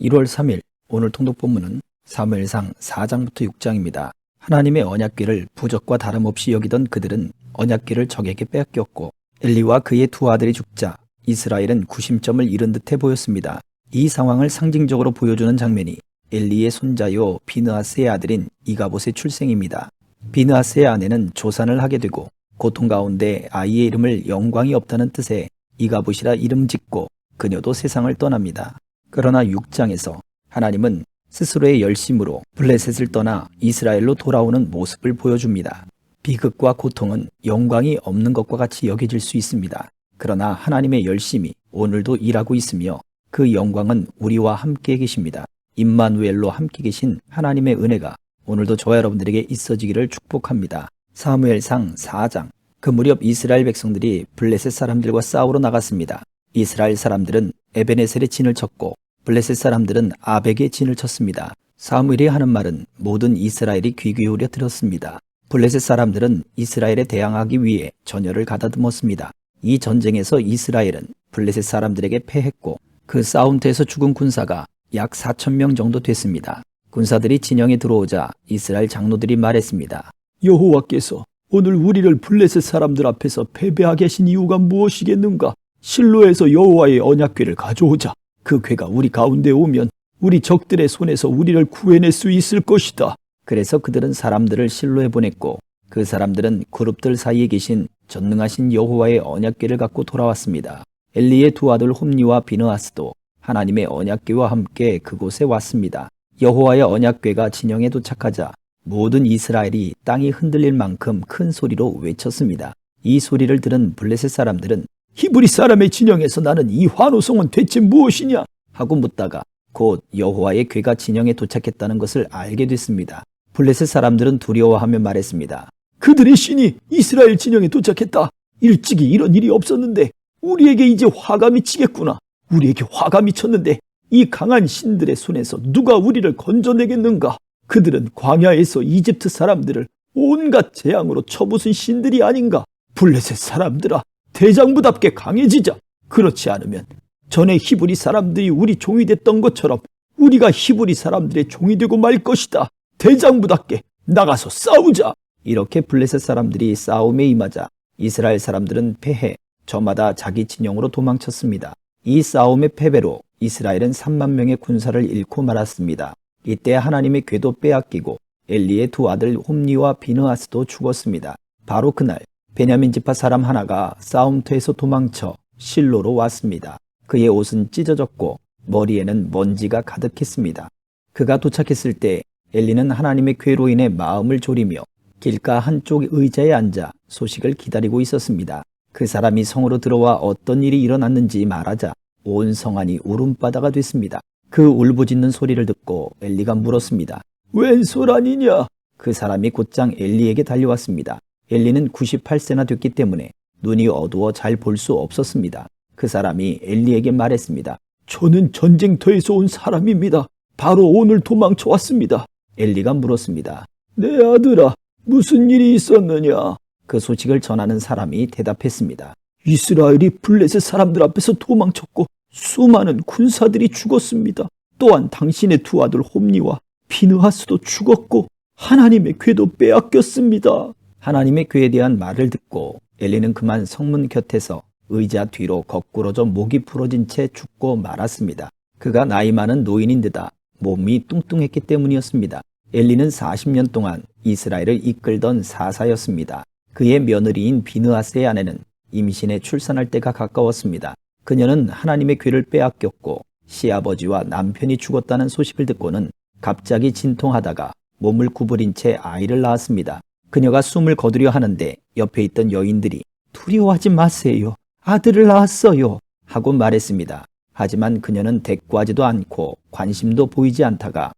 1월 3일 오늘 통독 본문은 사무엘상 4장부터 6장입니다. 하나님의 언약궤를 부적과 다름없이 여기던 그들은 언약궤를 적에게 빼앗겼고 엘리와 그의 두 아들이 죽자 이스라엘은 구심점을 잃은 듯해 보였습니다. 이 상황을 상징적으로 보여주는 장면이 엘리의 손자요 비느하스의 아들인 이가봇의 출생입니다. 비느하스의 아내는 조산을 하게 되고 고통 가운데 아이의 이름을 영광이 없다는 뜻의 이가봇이라 이름 짓고 그녀도 세상을 떠납니다. 그러나 6장에서 하나님은 스스로의 열심으로 블레셋을 떠나 이스라엘로 돌아오는 모습을 보여줍니다. 비극과 고통은 영광이 없는 것과 같이 여겨질 수 있습니다. 그러나 하나님의 열심이 오늘도 일하고 있으며 그 영광은 우리와 함께 계십니다. 임마누엘로 함께 계신 하나님의 은혜가 오늘도 저와 여러분들에게 있어지기를 축복합니다. 사무엘상 4장 그 무렵 이스라엘 백성들이 블레셋 사람들과 싸우러 나갔습니다. 이스라엘 사람들은 에베네셀의 진을 쳤고 블레셋 사람들은 아벡의 진을 쳤습니다. 사무엘이 하는 말은 모든 이스라엘이 귀 기울여 들었습니다. 블레셋 사람들은 이스라엘에 대항하기 위해 전열을 가다듬었습니다. 이 전쟁에서 이스라엘은 블레셋 사람들에게 패했고 그 싸움터에서 죽은 군사가 약 4천 명 정도 됐습니다. 군사들이 진영에 들어오자 이스라엘 장로들이 말했습니다. 여호와께서 오늘 우리를 블레셋 사람들 앞에서 패배하게 하신 이유가 무엇이겠는가? 실로에서 여호와의 언약궤를 가져오자. 그 궤가 우리 가운데 오면 우리 적들의 손에서 우리를 구해낼 수 있을 것이다. 그래서 그들은 사람들을 실로에 보냈고 그 사람들은 그룹들 사이에 계신 전능하신 여호와의 언약궤를 갖고 돌아왔습니다. 엘리의 두 아들 홈니와 비느하스도 하나님의 언약궤와 함께 그곳에 왔습니다. 여호와의 언약궤가 진영에 도착하자 모든 이스라엘이 땅이 흔들릴 만큼 큰 소리로 외쳤습니다. 이 소리를 들은 블레셋 사람들은 히브리 사람의 진영에서 나는 이 환호성은 대체 무엇이냐? 하고 묻다가 곧 여호와의 궤가 진영에 도착했다는 것을 알게 됐습니다. 블레셋 사람들은 두려워하며 말했습니다. 그들의 신이 이스라엘 진영에 도착했다. 일찍이 이런 일이 없었는데 우리에게 이제 화가 미치겠구나. 우리에게 화가 미쳤는데 이 강한 신들의 손에서 누가 우리를 건져내겠는가? 그들은 광야에서 이집트 사람들을 온갖 재앙으로 쳐부순 신들이 아닌가? 블레셋 사람들아, 대장부답게 강해지자. 그렇지 않으면 전에 히브리 사람들이 우리 종이 됐던 것처럼 우리가 히브리 사람들의 종이 되고 말 것이다. 대장부답게 나가서 싸우자. 이렇게 블레셋 사람들이 싸움에 임하자 이스라엘 사람들은 패해 저마다 자기 진영으로 도망쳤습니다. 이 싸움의 패배로 이스라엘은 3만 명의 군사를 잃고 말았습니다. 이때 하나님의 궤도 빼앗기고 엘리의 두 아들 홈니와 비느하스도 죽었습니다. 바로 그날 베냐민 지파 사람 하나가 싸움터에서 도망쳐 실로로 왔습니다. 그의 옷은 찢어졌고 머리에는 먼지가 가득했습니다. 그가 도착했을 때 엘리는 하나님의 궤로 인해 마음을 졸이며 길가 한쪽 의자에 앉아 소식을 기다리고 있었습니다. 그 사람이 성으로 들어와 어떤 일이 일어났는지 말하자 온 성안이 울음바다가 됐습니다. 그 울부짖는 소리를 듣고 엘리가 물었습니다. 웬소 아니냐? 그 사람이 곧장 엘리에게 달려왔습니다. 엘리는 98세나 됐기 때문에 눈이 어두워 잘 볼 수 없었습니다. 그 사람이 엘리에게 말했습니다. 저는 전쟁터에서 온 사람입니다. 바로 오늘 도망쳐 왔습니다. 엘리가 물었습니다. 내 아들아, 무슨 일이 있었느냐? 그 소식을 전하는 사람이 대답했습니다. 이스라엘이 블레셋 사람들 앞에서 도망쳤고 수많은 군사들이 죽었습니다. 또한 당신의 두 아들 홈니와 비느하스도 죽었고 하나님의 궤도 빼앗겼습니다. 하나님의 궤에 대한 말을 듣고 엘리는 그만 성문 곁에서 의자 뒤로 거꾸러져 목이 부러진 채 죽고 말았습니다. 그가 나이 많은 노인인데다 몸이 뚱뚱했기 때문이었습니다. 엘리는 40년 동안 이스라엘을 이끌던 사사였습니다. 그의 며느리인 비느하스의 아내는 임신에 출산할 때가 가까웠습니다. 그녀는 하나님의 궤를 빼앗겼고 시아버지와 남편이 죽었다는 소식을 듣고는 갑자기 진통하다가 몸을 구부린 채 아이를 낳았습니다. 그녀가 숨을 거두려 하는데 옆에 있던 여인들이 두려워하지 마세요. 아들을 낳았어요. 하고 말했습니다. 하지만 그녀는 대꾸하지도 않고 관심도 보이지 않다가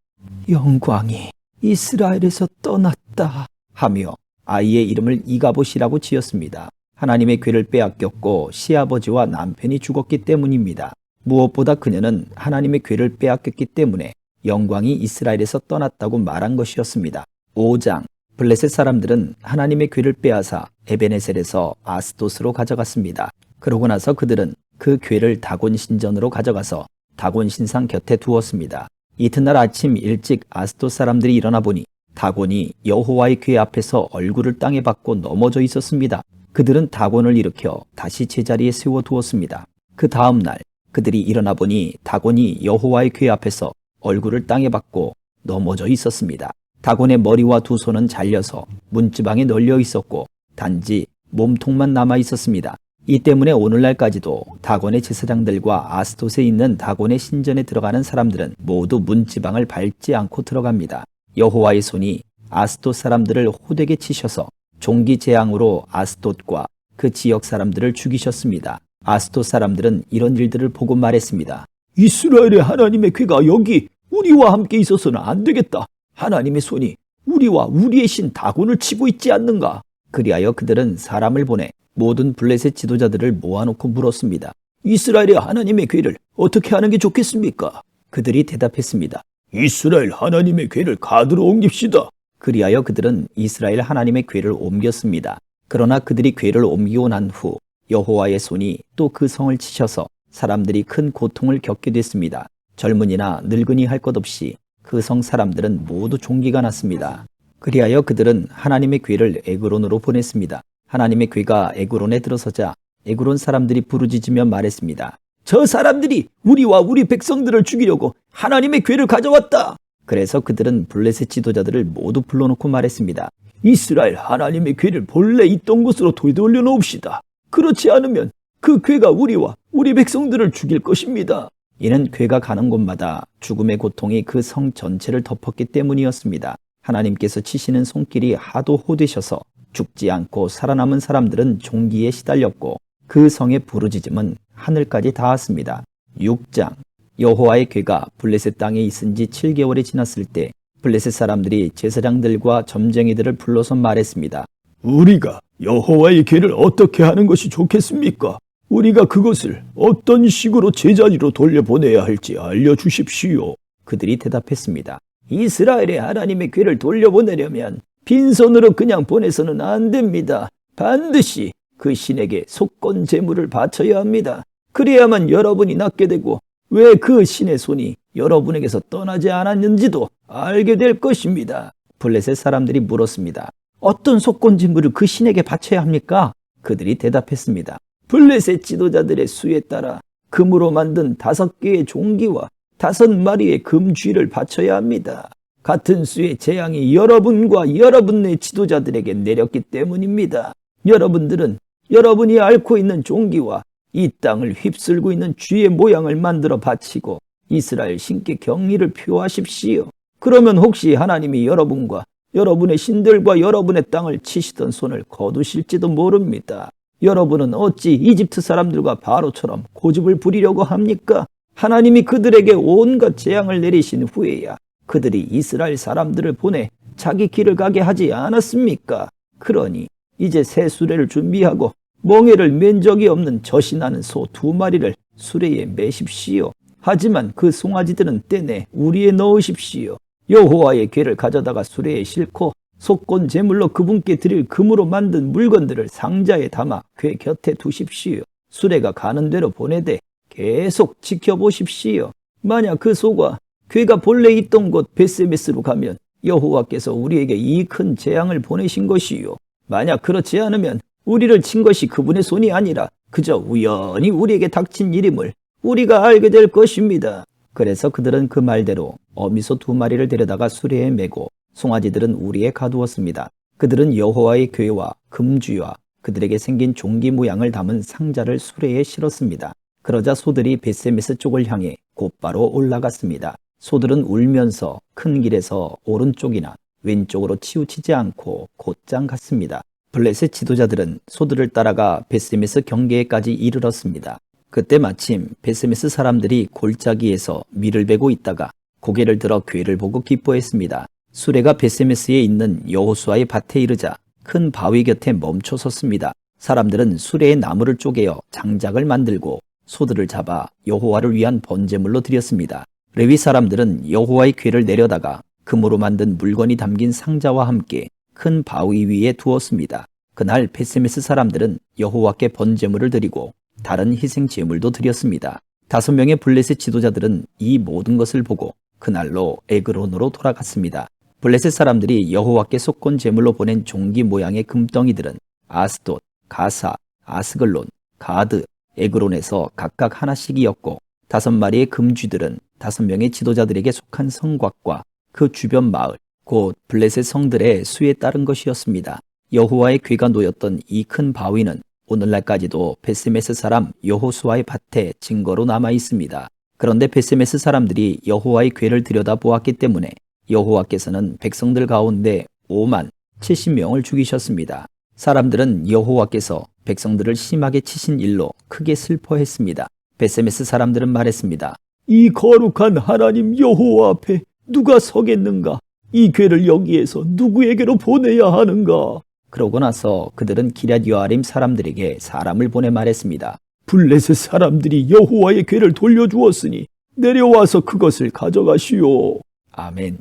영광이 이스라엘에서 떠났다 하며 아이의 이름을 이가봇이라고 지었습니다. 하나님의 궤를 빼앗겼고 시아버지와 남편이 죽었기 때문입니다. 무엇보다 그녀는 하나님의 궤를 빼앗겼기 때문에 영광이 이스라엘에서 떠났다고 말한 것이었습니다. 5장 블레셋 사람들은 하나님의 궤를 빼앗아 에베네셀에서 아스도스로 가져갔습니다. 그러고 나서 그들은 그 궤를 다곤 신전으로 가져가서 다곤 신상 곁에 두었습니다. 이튿날 아침 일찍 아스토 사람들이 일어나 보니 다곤이 여호와의 궤 앞에서 얼굴을 땅에 박고 넘어져 있었습니다. 그들은 다곤을 일으켜 다시 제자리에 세워 두었습니다. 그 다음 날 그들이 일어나 보니 다곤이 여호와의 궤 앞에서 얼굴을 땅에 박고 넘어져 있었습니다. 다곤의 머리와 두 손은 잘려서 문지방에 널려 있었고 단지 몸통만 남아 있었습니다. 이 때문에 오늘날까지도 다곤의 제사장들과 아스토스에 있는 다곤의 신전에 들어가는 사람들은 모두 문지방을 밟지 않고 들어갑니다. 여호와의 손이 아스토 사람들을 호되게 치셔서 종기 재앙으로 아스돗과 그 지역 사람들을 죽이셨습니다. 아스토 사람들은 이런 일들을 보고 말했습니다. 이스라엘의 하나님의 궤가 여기 우리와 함께 있어서는 안 되겠다. 하나님의 손이 우리와 우리의 신 다곤을 치고 있지 않는가? 그리하여 그들은 사람을 보내 모든 블레셋 지도자들을 모아놓고 물었습니다. 이스라엘의 하나님의 궤를 어떻게 하는 게 좋겠습니까? 그들이 대답했습니다. 이스라엘 하나님의 궤를 가드로 옮깁시다. 그리하여 그들은 이스라엘 하나님의 궤를 옮겼습니다. 그러나 그들이 궤를 옮기고 난 후 여호와의 손이 또 그 성을 치셔서 사람들이 큰 고통을 겪게 됐습니다. 젊은이나 늙은이 할 것 없이 그 성 사람들은 모두 종기가 났습니다. 그리하여 그들은 하나님의 궤를 에그론으로 보냈습니다. 하나님의 궤가 에그론에 들어서자 에그론 사람들이 부르짖으며 말했습니다. 저 사람들이 우리와 우리 백성들을 죽이려고 하나님의 궤를 가져왔다. 그래서 그들은 블레셋 지도자들을 모두 불러놓고 말했습니다. 이스라엘 하나님의 궤를 본래 있던 곳으로 되돌려 놓읍시다. 그렇지 않으면 그 궤가 우리와 우리 백성들을 죽일 것입니다. 이는 괴가 가는 곳마다 죽음의 고통이 그 성 전체를 덮었기 때문이었습니다. 하나님께서 치시는 손길이 하도 호되셔서 죽지 않고 살아남은 사람들은 종기에 시달렸고 그 성의 부르짖음은 하늘까지 닿았습니다. 6장 여호와의 괴가 블레셋 땅에 있은 지 7개월이 지났을 때 블레셋 사람들이 제사장들과 점쟁이들을 불러서 말했습니다. 우리가 여호와의 궤를 어떻게 하는 것이 좋겠습니까? 우리가 그것을 어떤 식으로 제자리로 돌려보내야 할지 알려주십시오. 그들이 대답했습니다. 이스라엘의 하나님의 궤를 돌려보내려면 빈손으로 그냥 보내서는 안 됩니다. 반드시 그 신에게 속건 제물을 바쳐야 합니다. 그래야만 여러분이 낫게 되고 왜 그 신의 손이 여러분에게서 떠나지 않았는지도 알게 될 것입니다. 블레셋 사람들이 물었습니다. 어떤 속건진물을 그 신에게 바쳐야 합니까? 그들이 대답했습니다. 블레셋 지도자들의 수에 따라 금으로 만든 다섯 개의 종기와 다섯 마리의 금쥐를 바쳐야 합니다. 같은 수의 재앙이 여러분과 여러분의 지도자들에게 내렸기 때문입니다. 여러분들은 여러분이 앓고 있는 종기와 이 땅을 휩쓸고 있는 쥐의 모양을 만들어 바치고 이스라엘 신께 경의를 표하십시오. 그러면 혹시 하나님이 여러분과 여러분의 신들과 여러분의 땅을 치시던 손을 거두실지도 모릅니다. 여러분은 어찌 이집트 사람들과 바로처럼 고집을 부리려고 합니까? 하나님이 그들에게 온갖 재앙을 내리신 후에야 그들이 이스라엘 사람들을 보내 자기 길을 가게 하지 않았습니까? 그러니 이제 새 수레를 준비하고 멍에를 맨 적이 없는 나는 소 두 마리를 수레에 매십시오. 하지만 그 송아지들은 떼내 우리에 넣으십시오. 여호와의 궤를 가져다가 수레에 싣고 속건 제물로 그분께 드릴 금으로 만든 물건들을 상자에 담아 궤 곁에 두십시오. 수레가 가는 대로 보내되 계속 지켜보십시오. 만약 그 소가 궤가 본래 있던 곳 베세메스로 가면 여호와께서 우리에게 이 큰 재앙을 보내신 것이요. 만약 그렇지 않으면 우리를 친 것이 그분의 손이 아니라 그저 우연히 우리에게 닥친 일임을 우리가 알게 될 것입니다. 그래서 그들은 그 말대로 어미소 두 마리를 데려다가 수레에 메고 송아지들은 우리에 가두었습니다. 그들은 여호와의 궤와 금주와 그들에게 생긴 종기 모양을 담은 상자를 수레에 실었습니다. 그러자 소들이 베세메스 쪽을 향해 곧바로 올라갔습니다. 소들은 울면서 큰 길에서 오른쪽이나 왼쪽으로 치우치지 않고 곧장 갔습니다. 블레셋 지도자들은 소들을 따라가 베세메스 경계에까지 이르렀습니다. 그때 마침 베세메스 사람들이 골짜기에서 밀을 베고 있다가 고개를 들어 궤를 보고 기뻐했습니다. 수레가 베세메스에 있는 여호수아의 밭에 이르자 큰 바위 곁에 멈춰 섰습니다. 사람들은 수레의 나무를 쪼개어 장작을 만들고 소들을 잡아 여호와를 위한 번제물로 드렸습니다. 레위 사람들은 여호와의 궤를 내려다가 금으로 만든 물건이 담긴 상자와 함께 큰 바위 위에 두었습니다. 그날 베세메스 사람들은 여호와께 번제물을 드리고 다른 희생 제물도 드렸습니다. 다섯 명의 블레셋 지도자들은 이 모든 것을 보고 그날로 에그론으로 돌아갔습니다. 블레셋 사람들이 여호와께 속건 제물로 보낸 종기 모양의 금덩이들은 아스돗, 가사, 아스글론, 가드, 에그론에서 각각 하나씩이었고 다섯 마리의 금쥐들은 다섯 명의 지도자들에게 속한 성곽과 그 주변 마을, 곧 블레셋 성들의 수에 따른 것이었습니다. 여호와의 괴가 놓였던 이 큰 바위는 오늘날까지도 베스메스 사람 여호수아의 밭에 증거로 남아 있습니다. 그런데 베스메스 사람들이 여호와의 괴를 들여다보았기 때문에 여호와께서는 백성들 가운데 5만 70명을 죽이셨습니다. 사람들은 여호와께서 백성들을 심하게 치신 일로 크게 슬퍼했습니다. 베스메스 사람들은 말했습니다. 이 거룩한 하나님 여호와 앞에 누가 서겠는가? 이 괴를 여기에서 누구에게로 보내야 하는가? 그러고 나서 그들은 기럇 여아림 사람들에게 사람을 보내 말했습니다. 블레셋 사람들이 여호와의 괴를 돌려주었으니 내려와서 그것을 가져가시오. 아멘.